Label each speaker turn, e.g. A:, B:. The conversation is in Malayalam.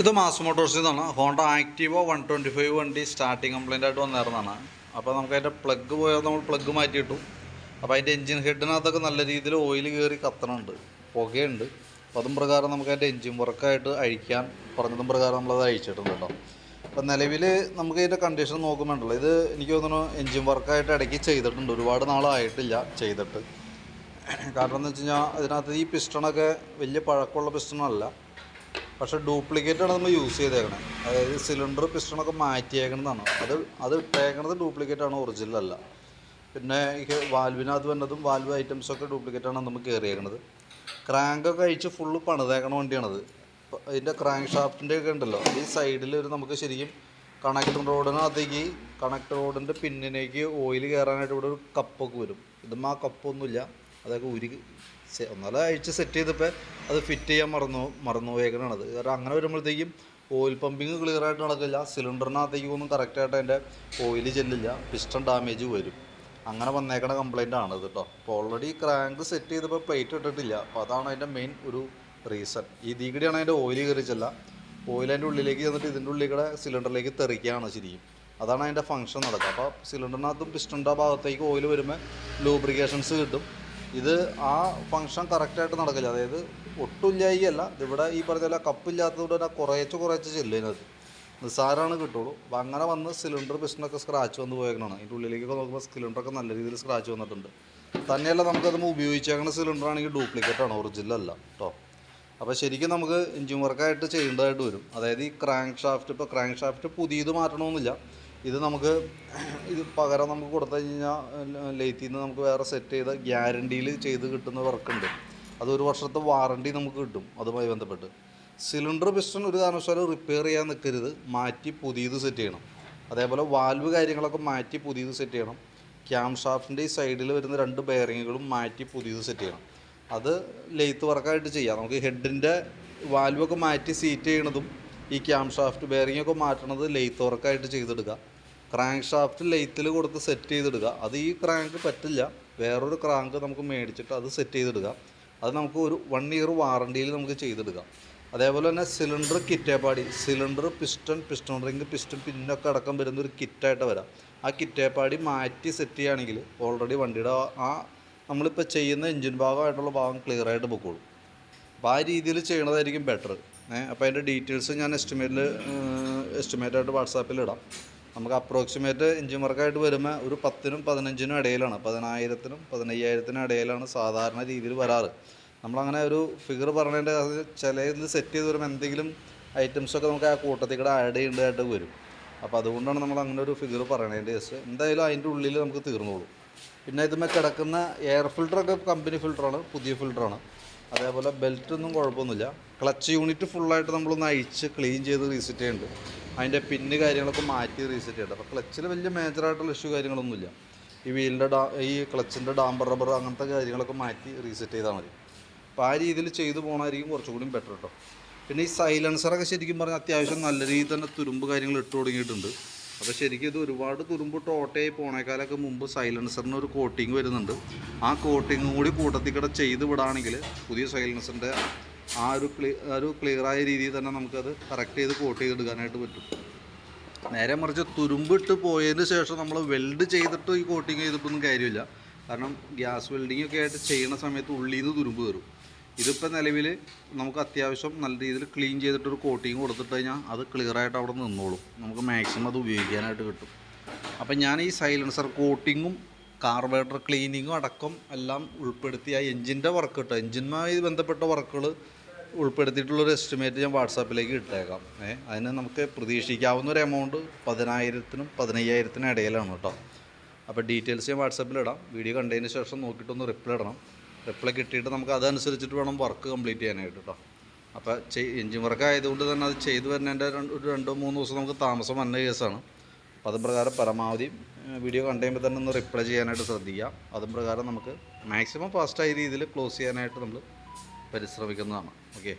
A: ഇത് മാസ് മോട്ടോഴ്സിൽ നിന്നാണ് ഹോണ്ട ആക്റ്റീവോ വൺ ട്വന്റി ഫൈവ് വണ്ടി സ്റ്റാർട്ടിങ് കംപ്ലൈന്റ് ആയിട്ട് വന്നായിരുന്നതാണ് അപ്പോൾ നമുക്ക് അതിന്റെ പ്ലഗ് പോയാൽ നമ്മൾ പ്ലഗ് മാറ്റിയിട്ടു അപ്പോൾ അതിന്റെ എഞ്ചിൻ ഹെഡിനകത്തൊക്കെ നല്ല രീതിയിൽ ഓയിൽ കയറി കത്തണുണ്ട്. പുകയുണ്ട്. അപ്പോൾ അതും പ്രകാരം നമുക്ക് അതിന്റെ എഞ്ചിൻ വർക്കായിട്ട് അഴിക്കാൻ പറഞ്ഞതും പ്രകാരം നമ്മളത് അഴിച്ചിട്ടുണ്ട് കേട്ടോ. അപ്പോൾ നിലവിൽ നമുക്ക് ഇതിന്റെ കണ്ടീഷൻ നോക്കുമ്പോണ്ടല്ലോ ഇത് എനിക്ക് തോന്നുന്നു എഞ്ചിൻ വർക്കായിട്ട് ഇടയ്ക്ക് ചെയ്തിട്ടുണ്ട്. ഒരുപാട് നാളായിട്ടില്ല ചെയ്തിട്ട്. കാരണം എന്ന് വെച്ച് കഴിഞ്ഞാൽ ഇതിനകത്ത് ഈ പിസ്റ്റണൊക്കെ വലിയ പഴക്കമുള്ള പിസ്റ്റണല്ല പക്ഷേ ഡ്യൂപ്ലിക്കേറ്റ് ആണ് നമ്മൾ യൂസ് ചെയ്തേക്കണേ. അതായത് സിലിണ്ടർ പിസ്റ്റണൊക്കെ മാറ്റിയേക്കണതാണ്. അത് അത് ഇട്ടേക്കണത് ഡ്യൂപ്ലിക്കേറ്റ് ആണ് ഒറിജിനൽ അല്ല. പിന്നെ ഈ വാൽവിനകത്ത് വന്നതും വാൽവ് ഐറ്റംസൊക്കെ ഡ്യൂപ്ലിക്കേറ്റ് ആണ് നമുക്ക് കയറിയേക്കണത് ക്രാങ്കൊക്കെ അഴിച്ച് ഫുള്ള് പണിതേക്കണ വണ്ടിയാണത്. ഇതിന്റെ ക്രാങ്ക് ഷാഫ്റ്റിന്റെ ഒക്കെ ഉണ്ടല്ലോ ഈ സൈഡിൽ ഒരു നമുക്ക് ശരിക്കും കണക്ടർ റോഡിനകത്തേക്ക് കണക്ടർ റോഡിന്റെ പിന്നിലേക്ക് ഓയിൽ കയറാനായിട്ട് ഇവിടെ ഒരു കപ്പൊക്കെ വരും. ഇതും ആ കപ്പൊന്നുമില്ല അതൊക്കെ ഉരുകി ഒന്നാലും അഴിച്ച് സെറ്റ് ചെയ്തപ്പോൾ അത് ഫിറ്റ് ചെയ്യാൻ മറന്നു മറന്നു പോയേക്കണത് കാരണം അങ്ങനെ വരുമ്പോഴത്തേക്കും ഓയിൽ പമ്പിങ് ക്ലിയർ ആയിട്ട് നടക്കില്ല. സിലിണ്ടറിനകത്തേക്ക് ഒന്നും കറക്റ്റായിട്ട് അതിന്റെ ഓയിൽ ചെല്ലില്ല. പിസ്റ്റൺ ഡാമേജ് വരും. അങ്ങനെ വന്നേക്കണ കംപ്ലൈന്റ് ആണ് ഇത് കേട്ടോ അപ്പോൾ ഓൾറെഡി ക്രാങ്ക് സെറ്റ് ചെയ്തപ്പോൾ പ്ലേറ്റ് ഇട്ടിട്ടില്ല. അപ്പോൾ അതാണ് അതിന്റെ മെയിൻ ഒരു റീസൺ ഈ കൂടിയാണ് അതിന്റെ ഓയിൽ കയറിച്ചല്ല ഓയിൽ അതിന്റെ ഉള്ളിലേക്ക് ചെന്നിട്ട് ഇതിന്റെ ഉള്ളിൽ കൂടെ സിലിണ്ടറിലേക്ക് തെറിക്കുകയാണ് ശരിക്കും. അതാണ് അതിന്റെ ഫംഗ്ഷൻ നടക്കുക. അപ്പോൾ സിലിണ്ടറിനകത്തും പിസ്റ്റണിന്റെ ഭാഗത്തേക്ക് ഓയിൽ വരുമ്പോൾ ലൂബ്രിക്കേഷൻസ് കിട്ടും. ഇത് ആ ഫങ്ഷൻ കറക്റ്റായിട്ട് നടക്കില്ല. അതായത് ഒട്ടുമില്ലായികയല്ല ഇതിവിടെ ഈ പറഞ്ഞ പോലെ കപ്പില്ലാത്തതുകൊണ്ട് തന്നെ കുറേച്ച് കുറേച്ച് ചെല്ലുന്നത് നിസ്സാരമാണ് കിട്ടുള്ളൂ. അപ്പം അങ്ങനെ വന്ന് സിലിണ്ടർ പിസ്റ്റിനൊക്കെ സ്ക്രാച്ച് വന്ന് പോയേക്കണതാണ്. അതിന്റെ ഉള്ളിലേക്കൊക്കെ നോക്കുമ്പോൾ സിലിണ്ടറൊക്കെ നല്ല രീതിയിൽ സ്ക്രാച്ച് വന്നിട്ടുണ്ട്. തന്നെയല്ല നമുക്കത് ഉപയോഗിച്ചേക്കുന്ന സിലിണ്ടർ ആണെങ്കിൽ ഡ്യൂപ്ലിക്കേറ്റ് ആണ്. ഒറിജിനൽ അല്ല കേട്ടോ അപ്പോൾ ശരിക്കും നമുക്ക് എഞ്ചിൻ വർക്കായിട്ട് ചെയ്യേണ്ടതായിട്ട് വരും. അതായത് ഈ ക്രാങ്ക് ഷാഫ്റ്റ് ഇപ്പോൾ ക്രാങ്ക് ഷാഫ്റ്റ് പുതിയത് മാറ്റണമെന്നില്ല ഇത് നമുക്ക് ഇത് പകരം നമുക്ക് കൊടുത്തു കഴിഞ്ഞാൽ ലേറ്റിൽ നിന്ന് നമുക്ക് വേറെ സെറ്റ് ചെയ്ത ഗ്യാരണ്ടിയിൽ ചെയ്ത് കിട്ടുന്ന വർക്കുണ്ട് അത് ഒരു വർഷത്തെ വാറണ്ടി നമുക്ക് കിട്ടും അതുമായി ബന്ധപ്പെട്ട്. സിലിണ്ടർ പിസ്റ്റൺ ഒരു കാരണവശാലും റിപ്പയർ ചെയ്യാൻ നിൽക്കരുത് മാറ്റി പുതിയത് സെറ്റ് ചെയ്യണം. അതേപോലെ വാൽവ് കാര്യങ്ങളൊക്കെ മാറ്റി പുതിയത് സെറ്റ് ചെയ്യണം. ക്യാം ഷാഫ്റ്റിന്റെ ഈ സൈഡിൽ വരുന്ന രണ്ട് ബെയറിങ്ങുകളും മാറ്റി പുതിയത് സെറ്റ് ചെയ്യണം. അത് ലെയ്ത്ത് വർക്കായിട്ട് ചെയ്യാം. നമുക്ക് ഹെഡിന്റെ വാൽവൊക്കെ മാറ്റി സീറ്റ് ചെയ്യണതും ഈ ക്യാം ഷാഫ്റ്റ് ബെയറിംഗ് ഒക്കെ മാറ്റണത് ലെയ്ത്ത് വർക്കായിട്ട് ചെയ്തെടുക്കുക. ക്രാങ്ക് ഷാഫ്റ്റ് ലെയ്ത്തിൽ കൊടുത്ത് സെറ്റ് ചെയ്തെടുക്കുക. അത് ഈ ക്രാങ്ക് പറ്റില്ല. വേറൊരു ക്രാങ്ക് നമുക്ക് മേടിച്ചിട്ട് അത് സെറ്റ് ചെയ്തെടുക്കുക. അത് നമുക്ക് ഒരു വൺ ഇയർ വാറണ്ടിയിൽ നമുക്ക് ചെയ്തെടുക്കാം അതേപോലെ തന്നെ cylinder കിറ്റേപ്പാടി cylinder piston piston ring piston പിന്നൊക്കെ അടക്കം വരുന്ന ഒരു കിറ്റായിട്ട് വരാം. ആ കിറ്റേപ്പാടി മാറ്റി സെറ്റ് ചെയ്യുകയാണെങ്കിൽ ഓൾറെഡി വണ്ടിയുടെ ആ- ആ നമ്മളിപ്പോൾ ചെയ്യുന്ന എഞ്ചിൻ ഭാഗമായിട്ടുള്ള ഭാഗം ക്ലിയറായിട്ട് പൊക്കോളും. അപ്പോൾ ആ രീതിയിൽ ചെയ്യണതായിരിക്കും ബെറ്റർ ഏഹ് അപ്പോൾ അതിന്റെ ഡീറ്റെയിൽസ് ഞാൻ എസ്റ്റിമേറ്റിൽ എസ്റ്റിമേറ്റായിട്ട് വാട്സാപ്പിൽ ഇടാം. നമുക്ക് അപ്രോക്സിമേറ്റ് എഞ്ചിൻ വർക്കായിട്ട് വരുമ്പോൾ ഒരു പത്തിനും പതിനഞ്ചിനും ഇടയിലാണ്. പതിനായിരത്തിനും പതിനയ്യായിരത്തിനും ഇടയിലാണ് സാധാരണ രീതിയിൽ വരാറ്. നമ്മളങ്ങനെ ഒരു ഫിഗർ പറഞ്ഞതിന്റെ അത് ചില ഇതിൽ സെറ്റ് ചെയ്ത് വരുമ്പോൾ എന്തെങ്കിലും ഐറ്റംസൊക്കെ നമുക്ക് ആ കൂട്ടത്തിൽ കൂടെ ആഡ് ചെയ്യേണ്ടതായിട്ട് വരും. അപ്പോൾ അതുകൊണ്ടാണ് നമ്മൾ അങ്ങനെ ഒരു ഫിഗർ പറയണതിന്റെ ജസ്റ്റ് എന്തായാലും അതിന്റെ ഉള്ളിൽ നമുക്ക് തീർന്നോളൂ. പിന്നെ ഇതുമ്മേ കിടക്കുന്ന എയർ ഫിൽറ്ററൊക്കെ കമ്പനി ഫിൽറ്ററാണ് പുതിയ ഫിൽറ്ററാണ് അതേപോലെ ബെൽറ്റ് ഒന്നും കുഴപ്പമൊന്നുമില്ല. ക്ലച്ച് യൂണിറ്റ് ഫുള്ളായിട്ട് നമ്മളൊന്ന് അഴിച്ച് ക്ലീൻ ചെയ്ത് റീസെറ്റ് ചെയ്യുന്നുണ്ട്. അതിന്റെ പിന്ന് കാര്യങ്ങളൊക്കെ മാറ്റി റീസെറ്റ് ചെയ്യേണ്ടത് അപ്പോൾ ക്ലച്ചിൽ വലിയ മേജറായിട്ടുള്ള ഇഷ്യൂ കാര്യങ്ങളൊന്നുമില്ല. ഈ വീലിന്റെ ഡാ ഈ ക്ലച്ചിന്റെ ഡാംബർ റബ്ബർ അങ്ങനത്തെ കാര്യങ്ങളൊക്കെ മാറ്റി റീസെറ്റ് ചെയ്താൽ മതി. അപ്പോൾ ആ രീതിയിൽ ചെയ്തു പോകണമായിരിക്കും കുറച്ചും കൂടി ബെറ്റർ കേട്ടോ പിന്നെ ഈ സൈലൻസറൊക്കെ ശരിക്കും പറഞ്ഞാൽ അത്യാവശ്യം നല്ല രീതിയിൽ തന്നെ തുരുമ്പ് കാര്യങ്ങൾ ഇട്ട് തുടങ്ങിയിട്ടുണ്ട്. അപ്പോൾ ശരിക്കും ഇത് ഒരുപാട് തുരുമ്പിട്ട് ഓട്ടയായി പോണേക്കാലൊക്കെ മുമ്പ് സൈലൻസറിന് ഒരു കോട്ടിങ് വരുന്നുണ്ട്. ആ കോട്ടിങ് കൂടി കൂട്ടത്തിൽ കൂടെ ചെയ്ത് വിടുകയാണെങ്കിൽ പുതിയ സൈലൻസിന്റെ ആ ഒരു ക്ലിയർ ഒരു ക്ലിയറായ രീതിയിൽ തന്നെ നമുക്കത് കറക്റ്റ് ചെയ്ത് കോട്ട് ചെയ്തെടുക്കാനായിട്ട് പറ്റും. നേരെ മറിച്ച് തുരുമ്പിട്ട് പോയതിന് ശേഷം നമ്മൾ വെൽഡ് ചെയ്തിട്ട് ഈ കോട്ടിങ് ചെയ്തിട്ടൊന്നും കാര്യമില്ല. കാരണം ഗ്യാസ് വെൽഡിംഗ് ഒക്കെ ആയിട്ട് ചെയ്യുന്ന സമയത്ത് ഉള്ളിൽ നിന്ന് തുരുമ്പ് കയറും ഇതിപ്പോൾ നിലവിൽ നമുക്ക് അത്യാവശ്യം നല്ല രീതിയിൽ ക്ലീൻ ചെയ്തിട്ടൊരു കോട്ടിങ് കൊടുത്തിട്ട് കഴിഞ്ഞാൽ അത് ക്ലിയറായിട്ട് അവിടെ നിന്നോളും. നമുക്ക് മാക്സിമം അത് ഉപയോഗിക്കാനായിട്ട് കിട്ടും. അപ്പം ഞാൻ ഈ സൈലൻസർ കോട്ടിങ്ങും കാർബറേറ്റർ ക്ലീനിങ്ങും അടക്കം എല്ലാം ഉൾപ്പെടുത്തി ആ എൻജിന്റെ വർക്ക് കിട്ടുക എൻജിനുമായി ബന്ധപ്പെട്ട വർക്കുകൾ ഉൾപ്പെടുത്തിയിട്ടുള്ളൊരു എസ്റ്റിമേറ്റ് ഞാൻ വാട്സാപ്പിലേക്ക് ഇട്ടേക്കാം. ഏ അതിന് നമുക്ക് പ്രതീക്ഷിക്കാവുന്ന ഒരു എമൗണ്ട് പതിനായിരത്തിനും പതിനയ്യായിരത്തിനും ഇടയിലാണ് കേട്ടോ. അപ്പോൾ ഡീറ്റെയിൽസ് ഞാൻ വാട്സാപ്പിൽ ഇടാം. വീഡിയോ കണ്ടതിന് ശേഷം നോക്കിയിട്ടൊന്ന് റിപ്ലൈ ഇടണം. റിപ്ലൈ കിട്ടിയിട്ട് നമുക്ക് അതനുസരിച്ചിട്ട് വേണം വർക്ക് കംപ്ലീറ്റ് ചെയ്യാനായിട്ട് കേട്ടോ അപ്പോൾ എൻജിൻ വർക്ക് ആയതുകൊണ്ട് തന്നെ അത് ചെയ്തു വരുന്നതിന്റെ രണ്ട് ഒരു രണ്ടോ മൂന്ന് ദിവസം നമുക്ക് താമസം വന്ന കേസാണ് അപ്പോൾ അതും പ്രകാരം പരമാവധി വീഡിയോ കണ്ടു കഴിയുമ്പോൾ തന്നെ ഒന്ന് റിപ്ലൈ ചെയ്യാനായിട്ട് ശ്രദ്ധിക്കുക. അതും പ്രകാരം നമുക്ക് മാക്സിമം ഫാസ്റ്റായ രീതിയിൽ ക്ലോസ് ചെയ്യാനായിട്ട് നമ്മൾ പരിശ്രമിക്കുന്നതാണ്. ഓക്കെ